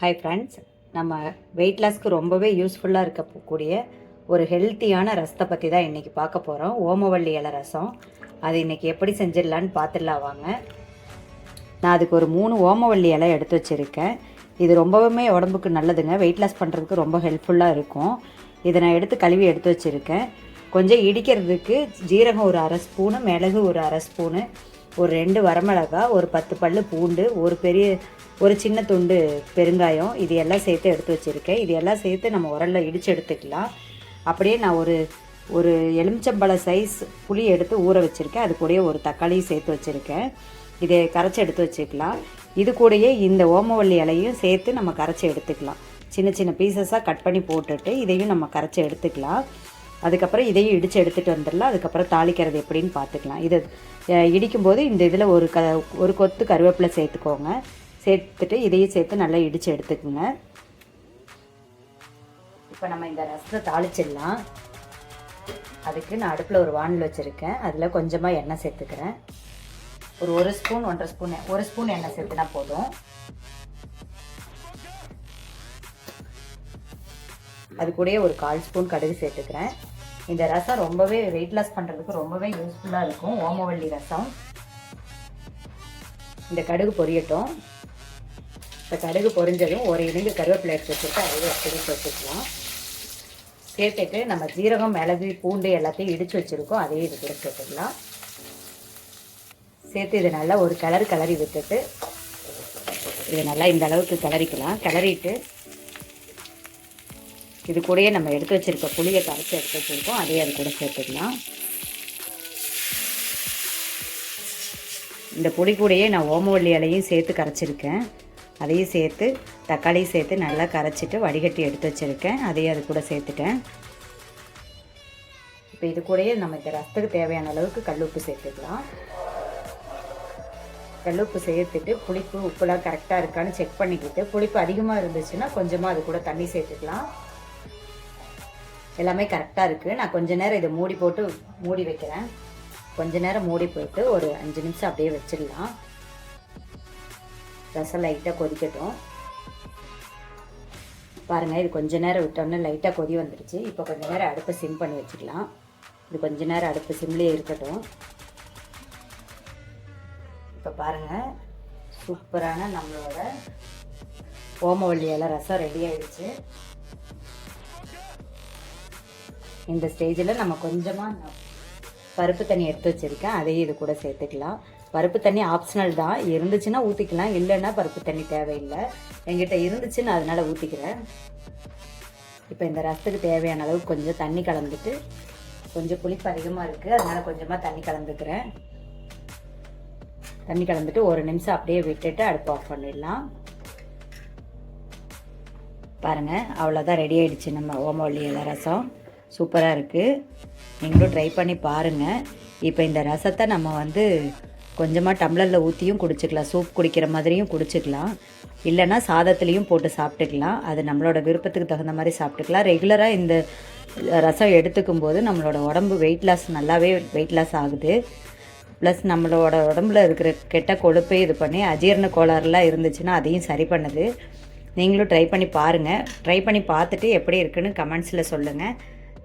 Hi friends நம்ம weight லாஸ்க்கு ரொம்பவே யூஸ்ஃபுல்லாக இருக்கக்கூடிய ஒரு ஹெல்த்தியான ரசத்தை பற்றி தான் இன்றைக்கி பார்க்க போகிறோம் ஓமவள்ளி இலை ரசம். அது இன்றைக்கி எப்படி செஞ்சிடலான்னு பார்த்துடலாம் வாங்க. நான் அதுக்கு ஒரு மூணு ஓமவள்ளி இலை எடுத்து வச்சுருக்கேன். இது ரொம்பவுமே உடம்புக்கு நல்லதுங்க. வெயிட் லாஸ் பண்ணுறதுக்கு ரொம்ப ஹெல்ப்ஃபுல்லாக இருக்கும். இதை நான் எடுத்து கழுவி எடுத்து வச்சுருக்கேன். கொஞ்சம் இடிக்கிறதுக்கு ஜீரகம் ஒரு அரை ஸ்பூனு மிளகு ஒரு அரை ஸ்பூனு ஒரு ரெண்டு வரமிளகா ஒரு பத்து பல்லு பூண்டு ஒரு பெரிய ஒரு சின்ன துண்டு பெருங்காயம் இது எல்லாம் சேர்த்து எடுத்து வச்சுருக்கேன். இது எல்லாம் சேர்த்து நம்ம உரலில் இடித்து எடுத்துக்கலாம். அப்படியே நான் ஒரு ஒரு எலுமிச்சம்பழ சைஸ் புளி எடுத்து ஊற வச்சுருக்கேன். அது கூடயே ஒரு தக்காளியும் சேர்த்து வச்சுருக்கேன். இதை கரைச்சி எடுத்து வச்சுக்கலாம். இது கூடயே இந்த ஓமவல்லி இலையும் சேர்த்து நம்ம கரைச்சி எடுத்துக்கலாம். சின்ன சின்ன பீசஸாக கட் பண்ணி போட்டுட்டு இதையும் நம்ம கரைச்சி எடுத்துக்கலாம். அதுக்கப்புறம் இதையும் இடித்து எடுத்துகிட்டு வந்துடலாம். அதுக்கப்புறம் தாளிக்கிறது எப்படின்னு பார்த்துக்கலாம். இது இடிக்கும்போது இந்த இதில் ஒரு க ஒரு கொத்து கருவேப்பிலை சேர்த்துக்கோங்க. சேர்த்துட்டு இதையும் சேர்த்து நல்லா இடித்து எடுத்துக்கோங்க. இப்போ நம்ம இந்த ரசத்தை தாளிச்சிடலாம். அதுக்கு நான் அடுப்பில் ஒரு வானல் வச்சுருக்கேன். அதில் கொஞ்சமாக எண்ணெய் சேர்த்துக்கிறேன். ஒரு ஒரு ஸ்பூன் ஒன்றரை ஸ்பூன் ஒரு ஸ்பூன் எண்ணெய் சேர்த்துனா போதும். அது கூடயே ஒரு கால் ஸ்பூன் கடுகு சேர்த்துக்கிறேன். இந்த ரசம் ரொம்பவே வெயிட் லாஸ் பண்ணுறதுக்கு ரொம்பவே யூஸ்ஃபுல்லாக இருக்கும். ஓமவள்ளி ரசம். இந்த கடுகு பொரியட்டும். இந்த கடுகு பொரிஞ்சதும் ஒரு இருந்து கருவேப்பிலை எடுத்து வச்சுட்டு அதையும் அப்படியே சேர்த்துக்கலாம் சேர்த்துட்டு நம்ம ஜீரகம் மிளகு பூண்டு எல்லாத்தையும் இடித்து வச்சுருக்கோம். அதையும் இது கூட சேர்த்துக்கலாம். சேர்த்து இது நல்லா ஒரு கலர் கலரி விட்டுட்டு இது நல்லா இந்த அளவுக்கு கிளறிக்கலாம் கிளறிட்டு இது கூடயே நம்ம எடுத்து வச்சுருக்க புளியை கரைச்சி எடுத்து வச்சிருக்கோம். அதையும் அது கூட சேர்த்துக்கலாம். இந்த புளி கூடயே நான் ஓமவல்லி இலையும் சேர்த்து கரைச்சிருக்கேன். அதையும் சேர்த்து தக்காளியும் சேர்த்து நல்லா கரைச்சிட்டு வடிகட்டி எடுத்து வச்சுருக்கேன். அதையும் அது கூட சேர்த்துட்டேன். இப்போ இது கூடயே நம்ம இந்த ரசத்துக்கு தேவையான அளவுக்கு கல்லுப்பு சேர்த்துக்கலாம். கல்லுப்பு சேர்த்துட்டு புளிப்பு உப்புலாம் கரெக்டாக இருக்கான்னு செக் பண்ணிக்கிட்டு புளிப்பு அதிகமாக இருந்துச்சுன்னா கொஞ்சமாக அது கூட தண்ணி சேர்த்துக்கலாம். எல்லாமே கரெக்டாக இருக்குது நான் கொஞ்ச நேரம் இதை மூடி போட்டு மூடி வைக்கிறேன். கொஞ்ச நேரம் மூடி போட்டு ஒரு அஞ்சு நிமிஷம் அப்படியே வச்சிடலாம். ரசம் லைட்டாக கொதிக்கட்டும். பாருங்கள் இது கொஞ்ச நேரம் விட்டோன்னே லைட்டாக கொதி வந்துடுச்சு இப்போ கொஞ்ச நேரம் அடுப்பை சிம் பண்ணி வச்சுக்கலாம். இது கொஞ்ச நேரம் அடுப்பு சிம்லேயே இருக்கட்டும். இப்போ பாருங்கள் சூப்பரான நம்மளோட ஓமவல்லி எல்லாம் ரசம் ரெடி ஆயிடுச்சு. இந்த ஸ்டேஜில் நம்ம கொஞ்சமாக பருப்பு தண்ணி எடுத்து வச்சுருக்கேன். அதையும் இது கூட சேர்த்துக்கலாம். பருப்பு தண்ணி ஆப்ஷனல் தான். இருந்துச்சுன்னா ஊற்றிக்கலாம் இல்லைன்னா பருப்பு தண்ணி தேவையில்லை. எங்கிட்ட இருந்துச்சுன்னு அதனால் ஊற்றிக்கிறேன் இப்போ இந்த ரசத்துக்கு தேவையான அளவுக்கு கொஞ்சம் தண்ணி கலந்துட்டு கொஞ்சம் புளிப்பு அதிகமாக இருக்குது அதனால் கொஞ்சமாக தண்ணி கலந்துக்கிறேன். தண்ணி கலந்துட்டு ஒரு நிமிஷம் அப்படியே விட்டுட்டு அடுப்பு ஆஃப் பண்ணிடலாம். பாருங்கள் அவ்வளோதான் ரெடி ஆகிடுச்சு நம்ம ஓமவல்லி இலை ரசம். சூப்பராக இருக்குது நீங்களும் ட்ரை பண்ணி பாருங்கள் இப்போ இந்த ரசத்தை நம்ம வந்து கொஞ்சமாக டம்ளரில் ஊற்றியும் குடிச்சிக்கலாம். சூப் குடிக்கிற மாதிரியும் குடிச்சிக்கலாம். இல்லைன்னா சாதத்துலேயும் போட்டு சாப்பிட்டுக்கலாம். அது நம்மளோட விருப்பத்துக்கு தகுந்த மாதிரி சாப்பிட்டுக்கலாம். ரெகுலராக இந்த ரசம் எடுத்துக்கும் போது நம்மளோட உடம்பு வெயிட் லாஸ் நல்லாவே வெயிட் லாஸ் ஆகுது. ப்ளஸ் நம்மளோட உடம்புல இருக்கிற கெட்ட கொழுப்பை இது பண்ணி அஜீரண கோளாறுலாம் இருந்துச்சுன்னா அதையும் சரி பண்ணுது. நீங்களும் ட்ரை பண்ணி பாருங்கள் ட்ரை பண்ணி பார்த்துட்டு எப்படி இருக்குன்னு கமெண்ட்ஸில் சொல்லுங்கள்